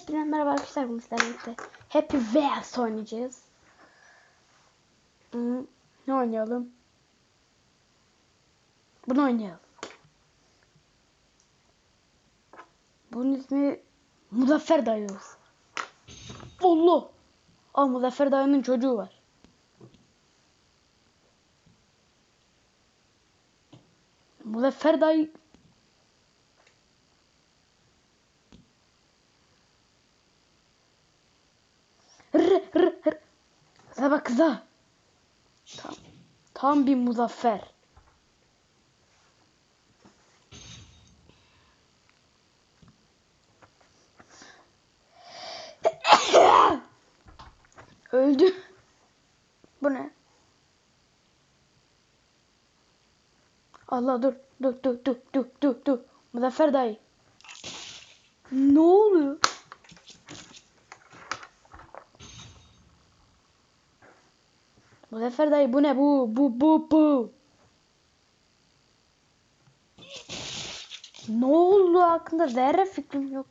Hepinize merhaba arkadaşlar bu sizlerle birlikte Happy Wheels oynayacağız. Hmm, ne oynayalım? Bunu oynayalım. Bunun ismi Muzaffer Dayı olsun. Allah! Aa Muzaffer Dayı'nın çocuğu var. Muzaffer Dayı Kıza bak kıza. Tam, tam bir muzaffer. Öldü. Bu ne? Allah dur dur dur dur dur dur dur. Muzaffer dayı. Ne oluyor? Muzaffer dayı bu ne bu bu bu bu. Ne oldu hakkında zerre fikrim yok.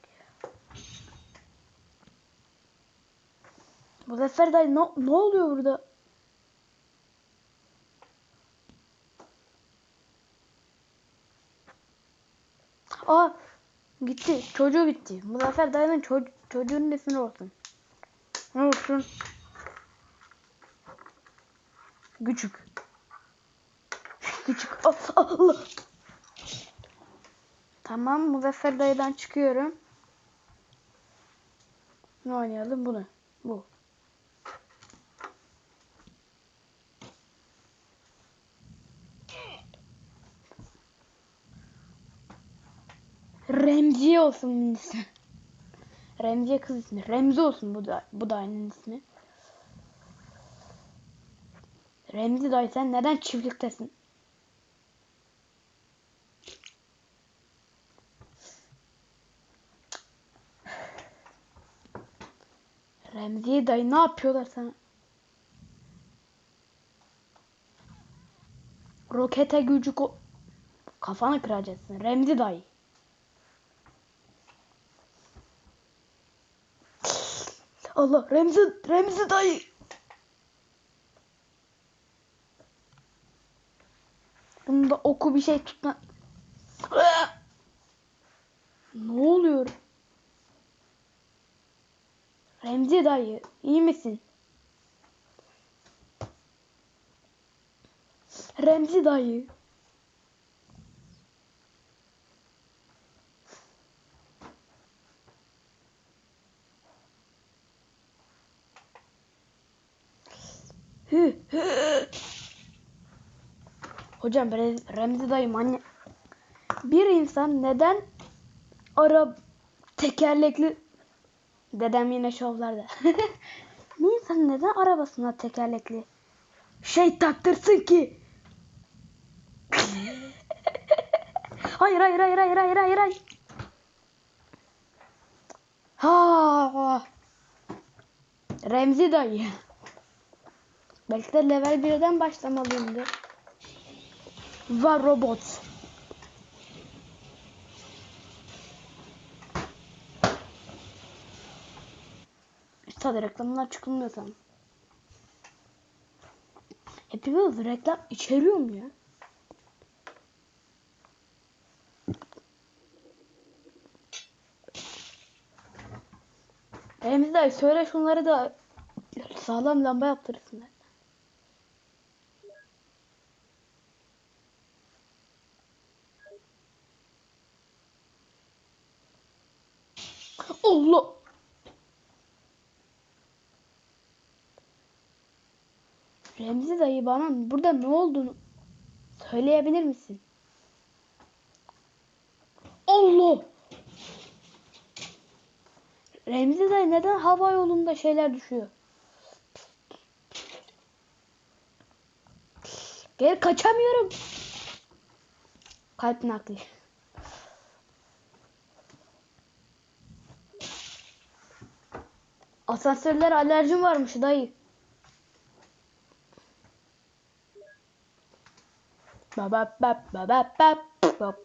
Muzaffer dayı ne, ne oluyor burada? Aa gitti çocuğu gitti. Muzaffer dayının ço- çocuğunun ismi olsun. Ne olsun? Küçük. Küçük. Ah, Allah. Tamam Muzaffer dayıdan çıkıyorum. Ne oynayalım bunu? Bu. Remziye olsun bunun ismi. Remziye kız ismi. Remzi olsun bu da bu da aynı ismi. Remzi dayı sen neden çiftliktesin? Remzi dayı ne yapıyorlar sana? Rokete gücü ko... Kafanı kıracaksın. Remzi dayı. Allah Remzi Remzi dayı. Bir şey tutma. Ne oluyor? Remzi dayı iyi misin? Remzi dayı. Hı, hı. Hocam Re- Remzi dayı manyak. Bir insan neden ara tekerlekli dedem yine şovlarda. bir insan neden arabasına tekerlekli şey taktırsın ki? hayır hayır hayır hayır hayır hayır hayır. Ha. Remzi dayı. Belki de level 1'den başlamalıyımdır. Var robot. Tadı reklamlar çıkılmıyor sanırım. Happy Wheels reklam içeriyor mu ya? Elimizde söyle şunları da sağlam lamba yaptırsınlar. Allah! Remzi dayı bana burada ne olduğunu söyleyebilir misin? Allah! Remzi dayı neden hava yolunda şeyler düşüyor? Geri kaçamıyorum. Kalp nakli. Asansörler alerjim varmış dayı. Babap bap babap bap bap.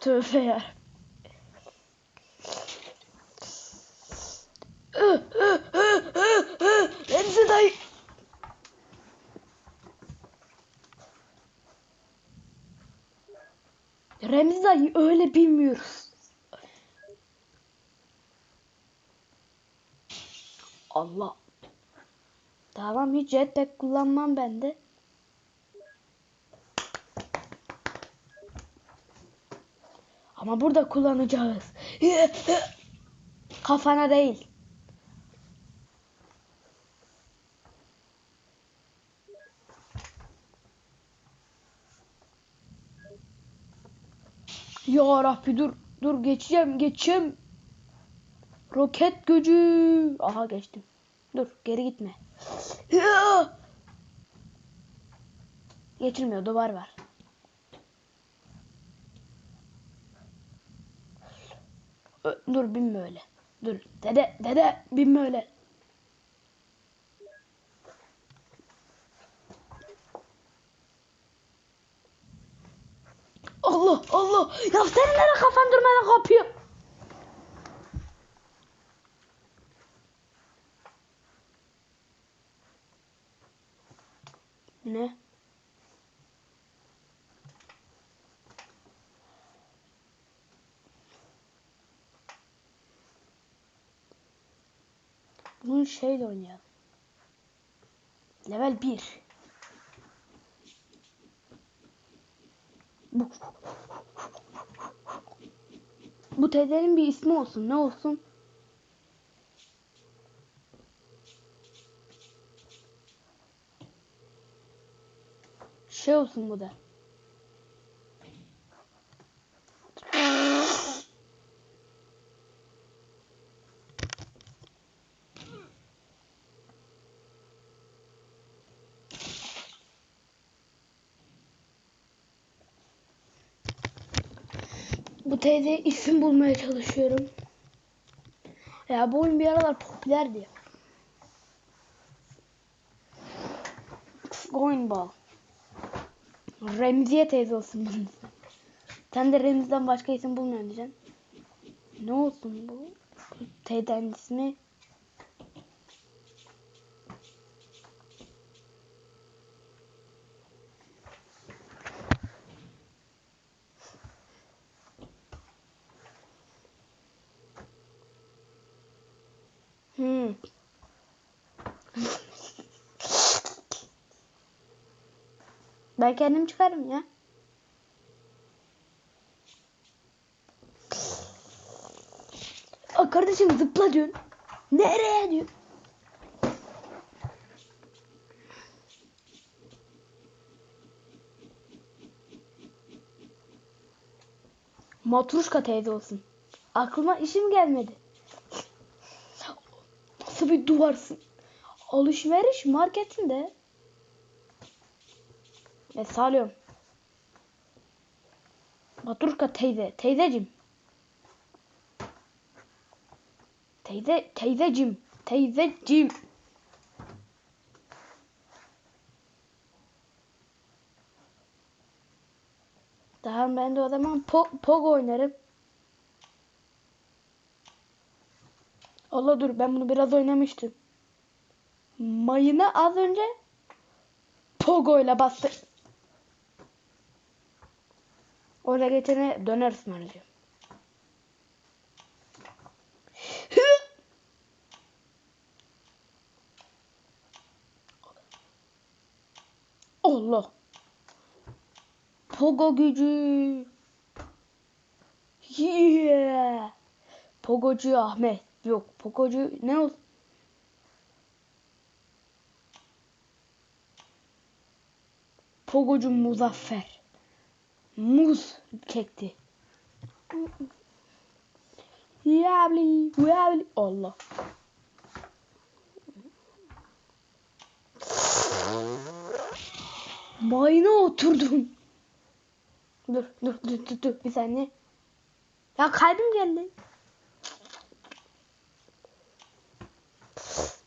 Tövbe yarabbim. Allah. Tamam hiç jetpack kullanmam ben de. Ama burada kullanacağız. Kafana değil. Ya Rabbi dur. Dur geçeceğim geçeceğim. Roket gücü. Aha geçtim. Dur geri gitme. Geçilmiyor duvar var. Dur binme öyle. Dur dede dede binme öyle. Allah Allah. Ya senin nereye kafan durmadan kapıyor? Ne? Bunu şeyle oynayalım. Level 1. Bu. Bu TD'nin bir ismi olsun. Ne olsun? Şey olsun bu da. Bu teyze isim bulmaya çalışıyorum. Ya bu oyun bir aralar popülerdi. Going ball. Remziye teyze olsun bunun. Sen de Remzi'den başka isim bulmuyorsun diyeceksin. Ne olsun? Bu Teyzenin ismi Hmm. Ben kendim çıkarım ya. Aa, kardeşim zıpla diyorsun. Nereye diyor. Matruşka teyze olsun. Aklıma işim gelmedi. Nasıl bir duvarsın? Alışveriş marketinde. Ne salıyorum. Matruşka teyze. Teyzecim. Teyze, teyzecim. Teyzecim. Tamam ben de o zaman po oynarım. Allah dur ben bunu biraz oynamıştım. Mayına az önce Pogo ile bastı. Oraya geçene döner ısmarlayacağım. Allah. Pogo gücü. Yeah. Pogocu Ahmet. Yok Pogocu ne olsun? Pogocu Muzaffer. Muz çekti. Yavli, yavli. Allah. Mayına oturdum. Dur, dur, dur, dur, dur. Bir saniye. Ya kalbim geldi.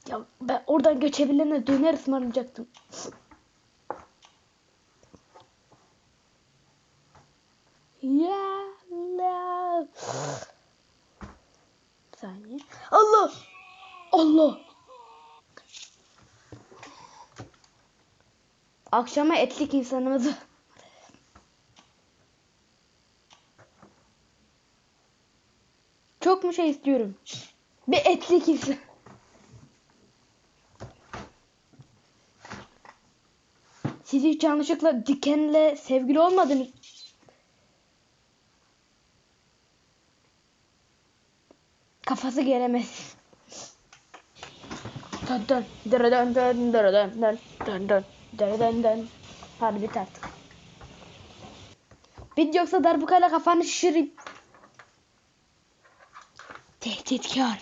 Ya ben oradan göçebilene döner ısmarlayacaktım. Ya la. Saniye. Allah. Allah. Akşama etlik insanımızı. Çok mu şey istiyorum? Bir etlik insan. Siz hiç yanlışlıkla dikenle sevgili olmadınız. Kafası gelemez. Dön dön dön dön dön dön dön dön dön dön dön Hadi bit artık. Bit yoksa darbukayla kafanı şişireyim. Tehditkar.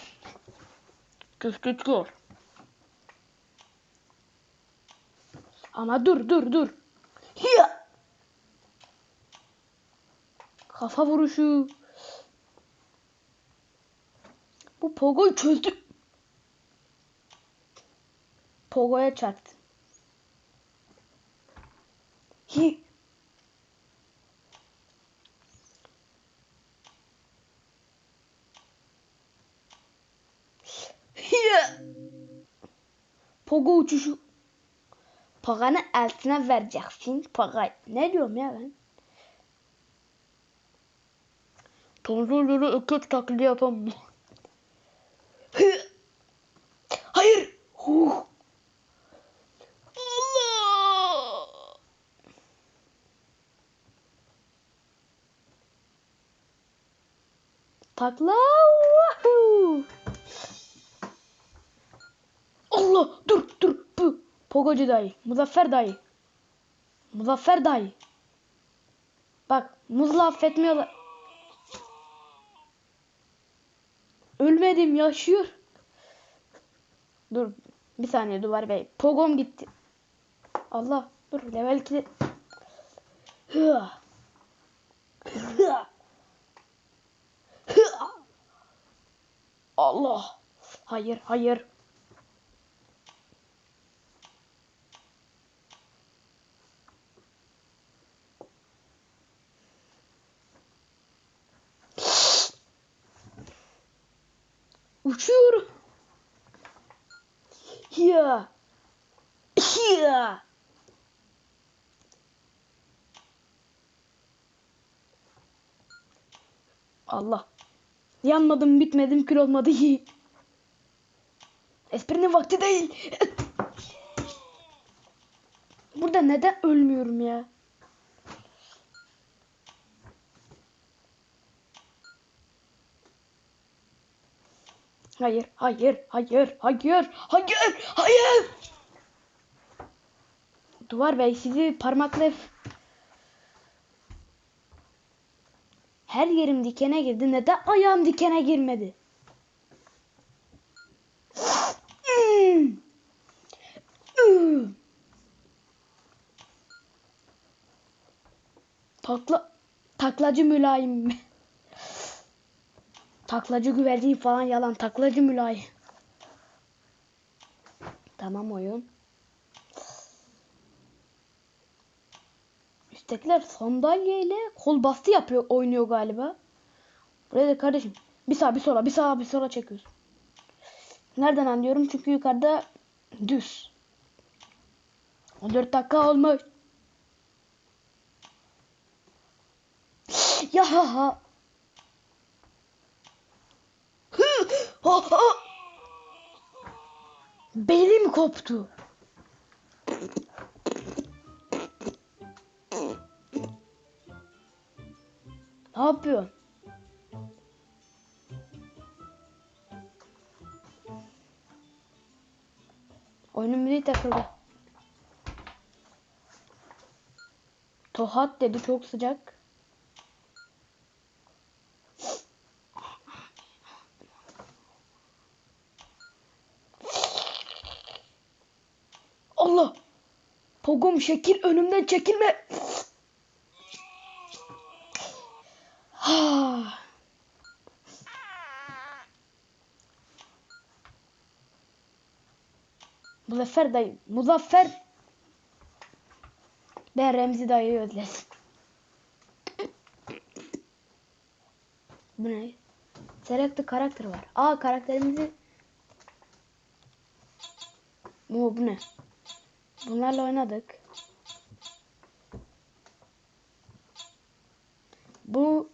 Tehditkar. Ama dur dur dur. Hiya. Kafa vuruşu. Bu Pogo'yu çözdü. Pogo'ya çarptı. Hi. Pogo uçuşu. Paganı altına vereceksin. Paga. Ne diyorum ya ben? Tonzolları öküz taklidi yapamam. Hayır. Huh. Allah. Takla. Wahoo. Allah dur dur bu. Pogocu dayı. Muzaffer dayı. Muzaffer dayı. Bak muzla affetmiyorlar. Ölmedim yaşıyor. Dur bir saniye Duvar Bey. Pogom gitti. Allah dur level 2'de. Hıa. Hıa. Hıa. Allah. Hayır hayır. Uçuyorum. Ya. Ya. Allah. Yanmadım, bitmedim, kül olmadı. Esprinin vakti değil. Burada neden ölmüyorum ya? Hayır, hayır, hayır, hayır, hayır, hayır. Duvar Bey sizi parmakla her yerim dikene girdi. Neden ayağım dikene girmedi? Takla taklacı mülayim. Taklacı güvercin falan yalan. Taklacı mülayim. Tamam oyun. Üsttekiler sandalyeyle kol bastı yapıyor, oynuyor galiba. Buraya da kardeşim bir sağa bir sola bir sağa bir sola çekiyorsun. Nereden anlıyorum? Çünkü yukarıda düz. 14 dakika olmuş. Ya ha, ha. Belim koptu. Ne yapıyorsun? Oyunun müziği takıldı. Tohat dedi çok sıcak. Allah! Pogom şekil önümden çekilme. Ha. Muzaffer dayı. Muzaffer. Ben Remzi dayıyı özledim. Bu ne? Select karakter var. Aa karakterimizi bu, bu ne? Bunlarla oynadık. Bu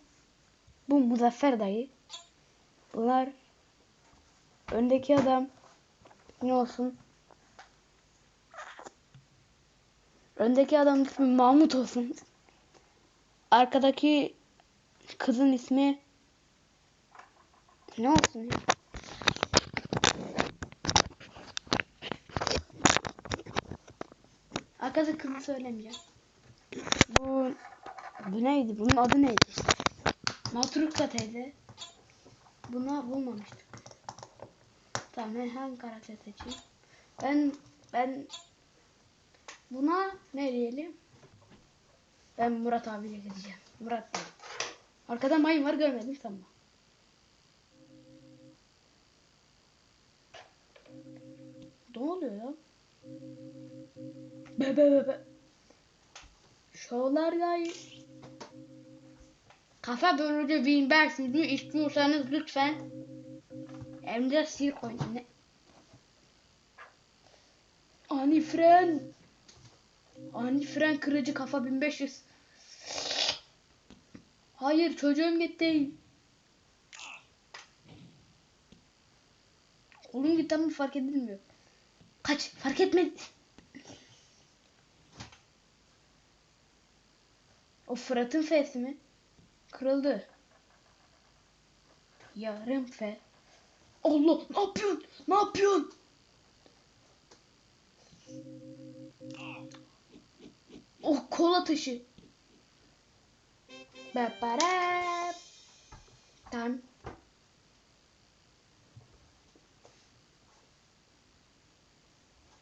bu Muzaffer dayı. Bunlar öndeki adam ne olsun? Öndeki adam ismi Mahmut olsun. Arkadaki kızın ismi ne olsun ya? Arkadaki kızı söylemeyeceğim. Bu bu neydi? Bunun adı neydi? Matrukta teyze. Buna bulmamıştık. Tamam ben hangi karakter seçeyim? Ben ben buna ne diyelim? Ben Murat abiyle gideceğim. Murat diyelim. Arkada mayın var görmedim tamam. Ne oluyor ya? Be be be be. Şovlar gayet. Kafa bölücü Winberg sütü istiyorsanız lütfen Emre sihir koyun. Ne? Ani fren. Ani fren kırıcı kafa 1500. Hayır çocuğum gitti. Kolum gitti ama fark edilmiyor. Kaç fark etmedi. O Fırat'ın fesi mi? Kırıldı. Yarım fe. Allah ne yapıyorsun? Ne yapıyorsun? Oh kol atışı. Bapara. Tamam.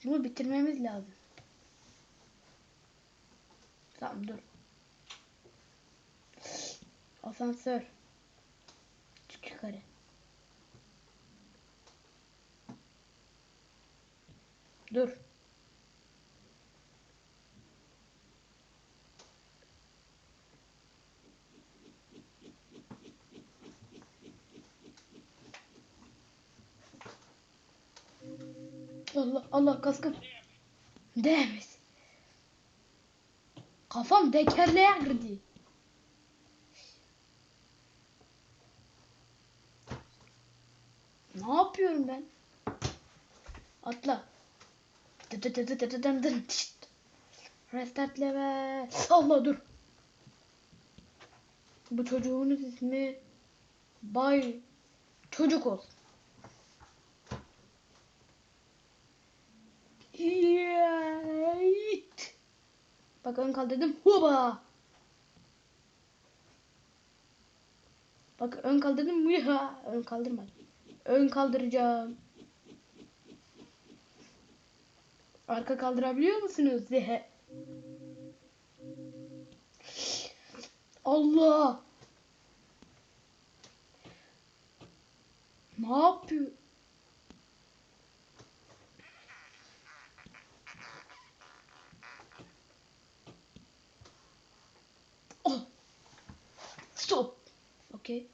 Bunu bitirmemiz lazım. Tamam dur. Asansör. Çık yukarı. Dur. Allah Allah kaskım. Değmez. Kafam dekerleye girdi. Ne yapıyorum ben? Atla. Restart level. Allah dur. Bu çocuğunuz ismi Bay Çocuk olsun. Yeet. Bak ön kaldırdım. Hoba. Bak ön kaldırdım. Yuha. Ön kaldırmadım. Ön kaldıracağım. Arka kaldırabiliyor musunuz? Zehe. Allah. Ne yapıyor? Okay.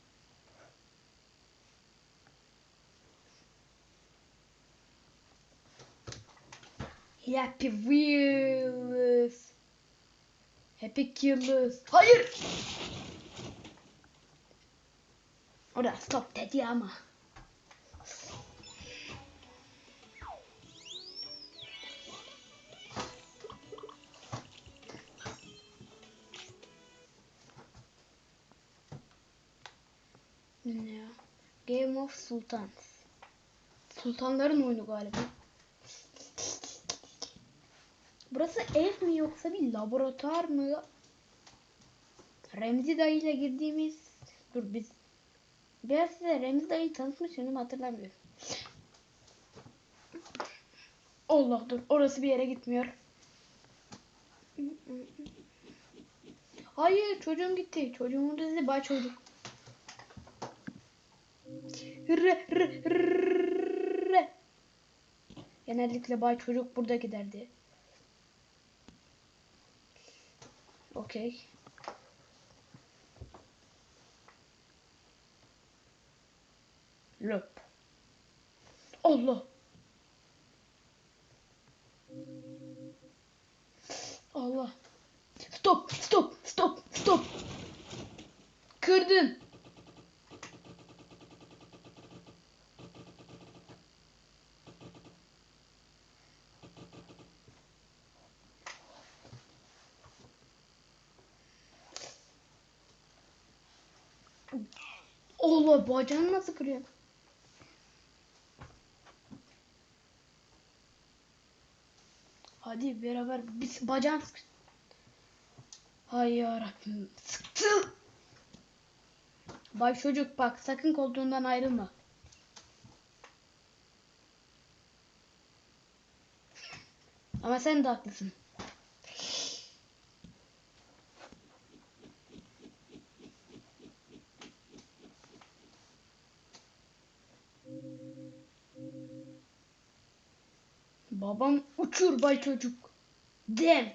Happy Wheels. Happy Killers. Hayır. O da stop dedi ama. Ne ya? Game of Sultans. Sultanların oyunu galiba. Burası ev mi yoksa bir laboratuvar mı? Remzi dayı ile girdiğimiz... Dur biz... Biraz size Remzi dayıyı tanıtmışım hatırlamıyorum. Allah dur orası bir yere gitmiyor. Hayır çocuğum gitti. Çocuğumun dizi bay çocuk. Genellikle bay çocuk burada giderdi. Okey. Löp. Allah. Allah. Stop, stop, stop, stop. Kırdın. Allah bacağını nasıl kırıyor? Hadi beraber biz bacağını sık. Hay yarabbim. Sıktı. Bay çocuk bak sakın koltuğundan ayrılma. Ama sen de haklısın. Uçur bay çocuk. Damn.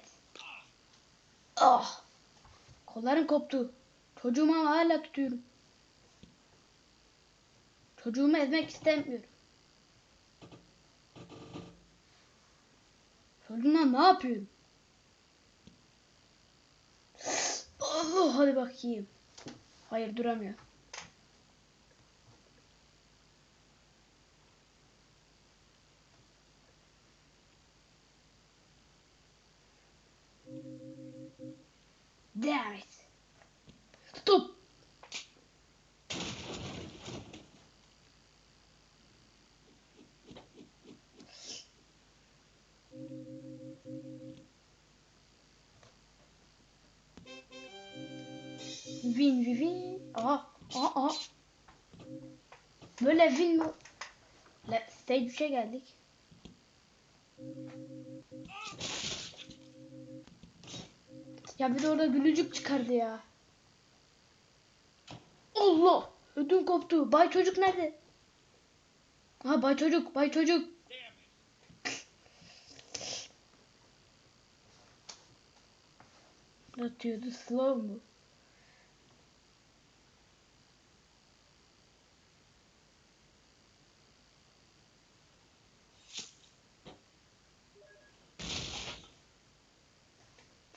Ah. Kollarım koptu. Çocuğumu hala tutuyorum. Çocuğumu ezmek istemiyorum. Çocuğuma ne yapıyorum? Allah hadi bakayım. Hayır duramıyor. Damn it. Stop. Win win win. Aha. Aha. aha. Böyle win mi? La, stage 3'e geldik. Ya bir de orada gülücük çıkardı ya. Allah! Ödüm koptu. Bay çocuk nerede? Ha bay çocuk, bay çocuk. Atıyordu slow mu?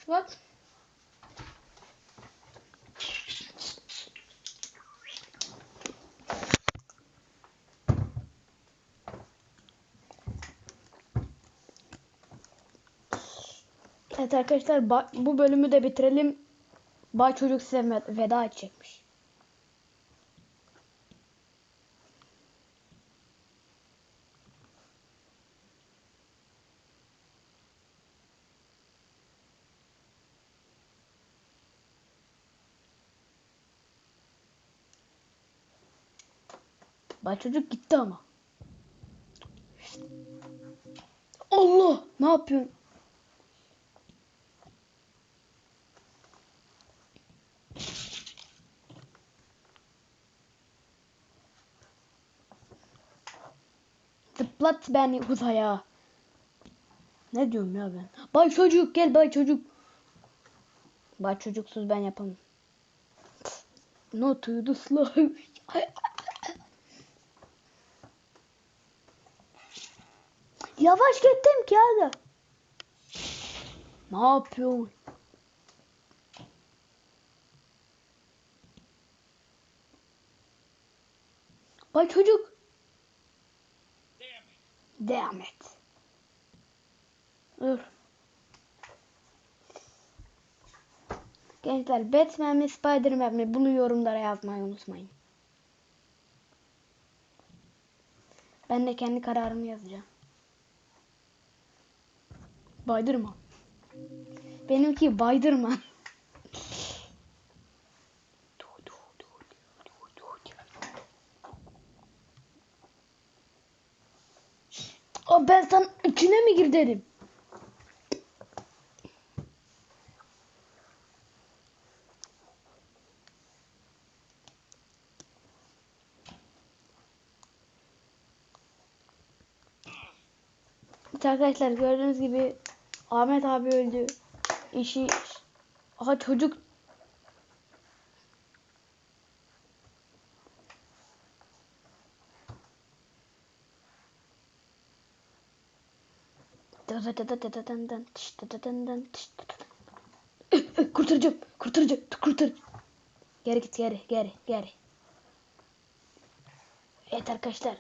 What? Evet arkadaşlar bu bölümü de bitirelim. Bay çocuk size ve- veda edecekmiş. Bay çocuk gitti ama. Allah! Ne yapıyorsun? Zıplat beni uzaya. Ne diyorum ya ben? Bay çocuk gel bay çocuk. Bay çocuksuz ben yapamam. No to the. Yavaş gittim ki abi. Ne yapıyorsun? Bay çocuk. Damn it. Dur. Gençler Batman mi Spiderman mi bunu yorumlara yazmayı unutmayın. Ben de kendi kararımı yazacağım. Baydırma. Benimki baydırma. Aa, ben sana gir dedim. Arkadaşlar gördüğünüz gibi Ahmet abi öldü. İşi Aha çocuk Kurtaracağım. Kurtaracağım. Kurtar. Geri git geri geri geri. Evet arkadaşlar.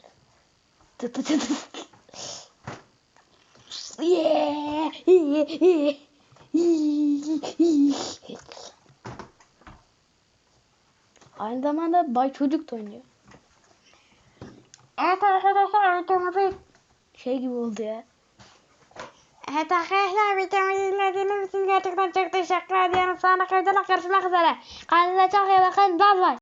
Tı tı tı. Yeah. Aynı zamanda Bay Çocuk da oynuyor. Evet arkadaşlar Şey gibi oldu ya. هتا خيه لا بيتامي الذي من سنجاتك تنجرتي شكرا ديان الصانق يدلق يرش مخزنة قال لا تخي وخن بابا